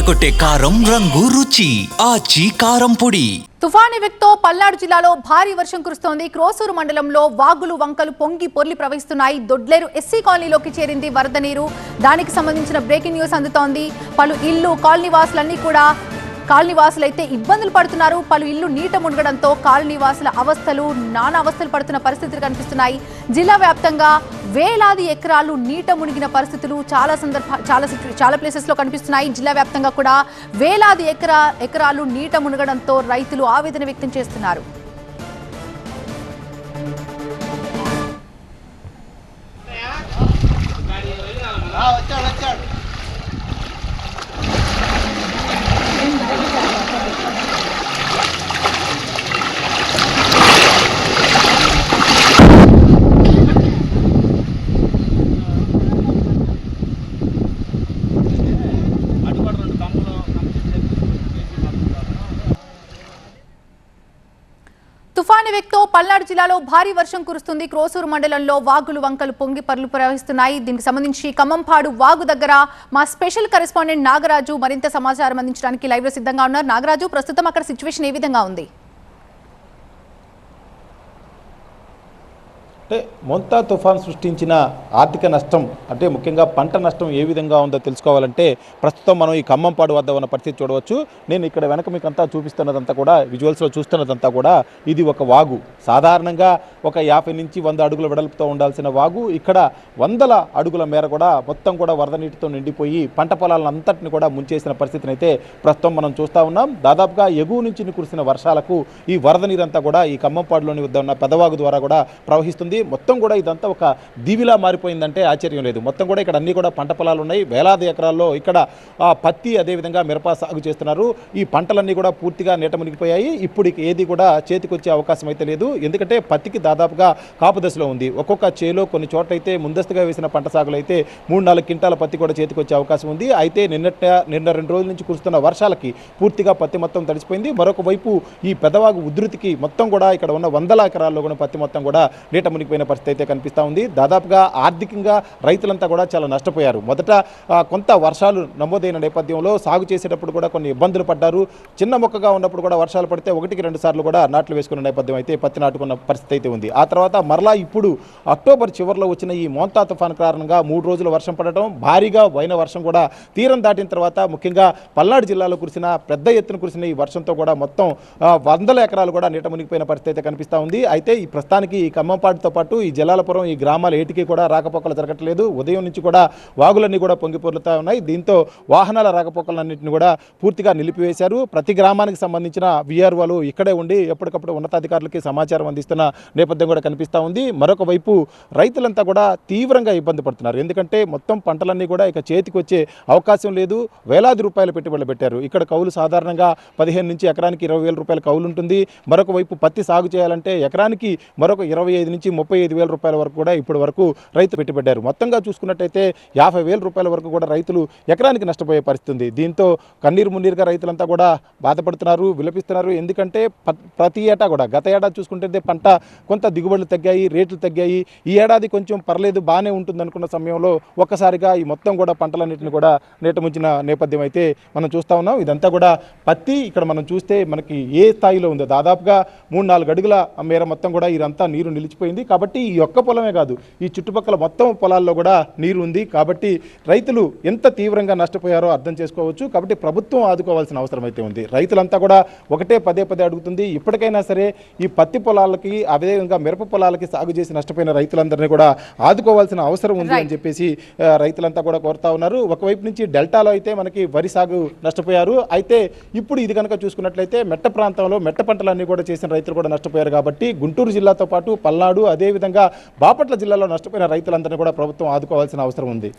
అదరగొట్టే కారం రంగు రుచి ఆచి కారం పొడి. తుఫాను ఎఫెక్ట్తో పల్నాడు జిల్లాలో భారీ వర్షం కురుస్తోంది. క్రోసూరు మండలంలో వాగులు వంకలు పొంగి పొర్లి ప్రవహిస్తున్నాయి. దొడ్లేరు ఎస్సీ కాలనీలోకి చేరింది వరద నీరు. దానికి సంబంధించిన బ్రేకింగ్ న్యూస్ అందుతోంది. పలు ఇల్లు కాలనీవాసులన్నీ కూడా కాలనీవాసులైతే ఇబ్బందులు పడుతున్నారు. పలు ఇల్లు నీట మునగడంతో కాలనీవాసుల అవస్థలు నానా అవస్థలు పడుతున్న పరిస్థితులు కనిపిస్తున్నాయి. జిల్లా వ్యాప్తంగా వేలాది ఎకరాలు నీట మునిగిన పరిస్థితులు చాలా సందర్భ చాలా చాలా ప్లేసెస్లో కనిపిస్తున్నాయి. జిల్లా వ్యాప్తంగా కూడా వేలాది ఎకరా ఎకరాలు నీట మునగడంతో రైతులు ఆవేదన వ్యక్తం చేస్తున్నారు. తుఫాను ఎఫెక్ట్తో పల్నాడు జిల్లాలో భారీ వర్షం కురుస్తుంది. క్రోసూరు మండలంలో వాగులు వంకలు పొంగి పరులు ప్రవహిస్తున్నాయి. దీనికి సంబంధించి ఖమ్మంపాడు వాగు దగ్గర మా స్పెషల్ కరెస్పాండెంట్ నాగరాజు మరింత సమాచారం అందించడానికి లైవ్లో సిద్ధంగా ఉన్నారు. నాగరాజు ప్రస్తుతం అక్కడ సిచ్యువేషన్ ఏ విధంగా ఉంది? అంటే మొంతా తుఫాన్ సృష్టించిన ఆర్థిక నష్టం అంటే ముఖ్యంగా పంట నష్టం ఏ విధంగా ఉందో తెలుసుకోవాలంటే ప్రస్తుతం మనం ఈ ఖమ్మంపాడు వద్ద ఉన్న పరిస్థితి చూడవచ్చు. నేను ఇక్కడ వెనక మీకు అంతా చూపిస్తున్నదంతా కూడా విజువల్స్లో చూస్తున్నదంతా కూడా ఇది ఒక వాగు. సాధారణంగా ఒక యాభై నుంచి వంద అడుగుల వెడల్పుతో ఉండాల్సిన వాగు. ఇక్కడ వందల అడుగుల మేర కూడా మొత్తం కూడా వరద నీటితో నిండిపోయి పంట పొలాలంతటిని కూడా ముంచేసిన పరిస్థితిని అయితే ప్రస్తుతం మనం చూస్తూ ఉన్నాం. దాదాపుగా ఎగువ నుంచి కురిసిన వర్షాలకు ఈ వరద నీరంతా కూడా ఈ ఖమ్మంపాడులోని వద్ద ఉన్న పెదవాగు ద్వారా కూడా ప్రవహిస్తుంది. మొత్తం కూడా ఇదంతా ఒక దీవిలా మారిపోయిందంటే ఆశ్చర్యం లేదు. మొత్తం కూడా ఇక్కడ అన్ని కూడా పంట పొలాలు ఉన్నాయి. వేలాది ఎకరాల్లో ఇక్కడ ఆ, పత్తి అదేవిధంగా మిరప సాగు చేస్తున్నారు. ఈ పంటలన్నీ కూడా పూర్తిగా నీట మునిగిపోయాయి. ఇప్పుడు ఏది కూడా చేతికొచ్చే అవకాశం అయితే లేదు. ఎందుకంటే పత్తికి దాదాపుగా కాపు దశలో ఉంది. ఒక్కొక్క చేలో కొన్ని చోట్ల అయితే ముందస్తుగా వేసిన పంట సాగులు అయితే మూడు నాలుగు క్వింటాల పత్తి కూడా చేతికొచ్చే అవకాశం ఉంది. అయితే నిన్నట నిన్న రెండు రోజుల నుంచి కురుస్తున్న వర్షాలకి పూర్తిగా పత్తి మొత్తం తడిసిపోయింది. మరొక వైపు ఈ పెదవాగు ఉధృతికి మొత్తం కూడా ఇక్కడ ఉన్న వందల ఎకరాల్లో కూడా పత్తి మొత్తం కూడా నీట మునిగిపోయిన పరిస్థితి అయితే కనిపిస్తూ ఉంది. దాదాపుగా ఆర్థికంగా రైతులంతా కూడా చాలా నష్టపోయారు. మొదట కొంత వర్షాలు నమోదైన నేపథ్యంలో సాగు చేసేటప్పుడు కూడా కొన్ని ఇబ్బందులు పడ్డారు. చిన్న మొక్కగా ఉన్నప్పుడు కూడా వర్షాలు పడితే ఒకటికి రెండు సార్లు కూడా నాట్లు వేసుకున్న నేపథ్యం అయితే పత్తి నాటుకున్న పరిస్థితి అయితే ఉంది. ఆ తర్వాత మరలా ఇప్పుడు అక్టోబర్ చివరిలో వచ్చిన ఈ మోంతా తుఫాన్ కారణంగా మూడు రోజులు వర్షం పడటం భారీగా వైన వర్షం కూడా తీరం దాటిన తర్వాత ముఖ్యంగా పల్నాడు జిల్లాలో కురిసిన పెద్ద ఎత్తున కురిసిన ఈ వర్షంతో కూడా మొత్తం వందల ఎకరాలు కూడా నీట మునిగిపోయిన పరిస్థితి అయితే కనిపిస్తూ ఉంది. అయితే ఈ ప్రస్తుతానికి ఈ ఖమ్మంపాటితో పాటు ఈ జలాలపురం ఈ గ్రామాల ఏటికి కూడా రాకపోకలు జరగట్లేదు. ఉదయం నుంచి కూడా వాగులన్నీ కూడా పొంగిపొర్లుతా ఉన్నాయి. దీంతో వాహనాల రాకపోకలన్నింటిని కూడా పూర్తిగా నిలిపివేశారు. ప్రతి గ్రామానికి సంబంధించిన విఆర్ఓలు ఇక్కడే ఉండి ఎప్పటికప్పుడు ఉన్నతాధికారులకి సమాచారం అందిస్తున్న నేపథ్యం కూడా కనిపిస్తూ ఉంది. మరొక వైపు రైతులంతా కూడా తీవ్రంగా ఇబ్బంది పడుతున్నారు. ఎందుకంటే మొత్తం పంటలన్నీ కూడా ఇక చేతికి వచ్చే అవకాశం లేదు. వేలాది రూపాయల పెట్టుబడులు పెట్టారు. ఇక్కడ కౌలు సాధారణంగా పదిహేను నుంచి ఎకరానికి ఇరవై వేల రూపాయల కౌలు ఉంటుంది. మరొక వైపు పత్తి సాగు చేయాలంటే ఎకరానికి మరొక ఇరవై ఐదు నుంచి ముప్పై ముప్పై ఐదు వేల రూపాయల వరకు కూడా ఇప్పటి వరకు రైతు పెట్టుబడ్డారు. మొత్తంగా చూసుకున్నట్టయితే యాభై వేల రూపాయల వరకు కూడా రైతులు ఎకరానికి నష్టపోయే పరిస్థితి ఉంది. దీంతో కన్నీరు మున్నీరుగా రైతులంతా కూడా బాధపడుతున్నారు విలపిస్తున్నారు. ఎందుకంటే ప- ప్రతి ఏటా కూడా గత ఏడాది చూసుకుంటే పంట కొంత దిగుబడులు తగ్గాయి రేట్లు తగ్గాయి. ఈ ఏడాది కొంచెం పర్లేదు బాగానే ఉంటుంది అనుకున్న సమయంలో ఒక్కసారిగా ఈ మొత్తం కూడా పంటలన్నింటిని కూడా నీటముంచిన నేపథ్యం అయితే మనం చూస్తూ ఉన్నాం. ఇదంతా కూడా పత్తి ఇక్కడ మనం చూస్తే మనకి ఏ స్థాయిలో ఉందో దాదాపుగా మూడు నాలుగు అడుగుల మేర మొత్తం కూడా ఇదంతా నీరు నిలిచిపోయింది. కాబట్టి ఈ ఒక్క పొలమే కాదు. ఈ చుట్టుపక్కల మొత్తం పొలాల్లో కూడా నీరు ఉంది. కాబట్టి రైతులు ఎంత తీవ్రంగా నష్టపోయారో అర్థం చేసుకోవచ్చు. కాబట్టి ప్రభుత్వం ఆదుకోవాల్సిన అవసరం అయితే ఉంది. రైతులంతా కూడా ఒకటే పదే పదే అడుగుతుంది. ఇప్పటికైనా సరే ఈ పత్తి పొలాలకి అదేవిధంగా మిరప పొలాలకి సాగు చేసి నష్టపోయిన రైతులందరినీ కూడా ఆదుకోవాల్సిన అవసరం ఉంది అని చెప్పేసి రైతులంతా కూడా కోరుతా ఉన్నారు. ఒకవైపు నుంచి డెల్టాలో అయితే మనకి వరి సాగు నష్టపోయారు. అయితే ఇప్పుడు ఇది కనుక చూసుకున్నట్లయితే మెట్ట ప్రాంతంలో మెట్ట పంటలన్నీ కూడా చేసిన రైతులు కూడా నష్టపోయారు. కాబట్టి గుంటూరు జిల్లాతో పాటు పల్నాడు అదేవిధంగా బాపట్ల జిల్లాలో నష్టపోయిన రైతులందరినీ కూడా ప్రభుత్వం ఆదుకోవాల్సిన అవసరం ఉంది.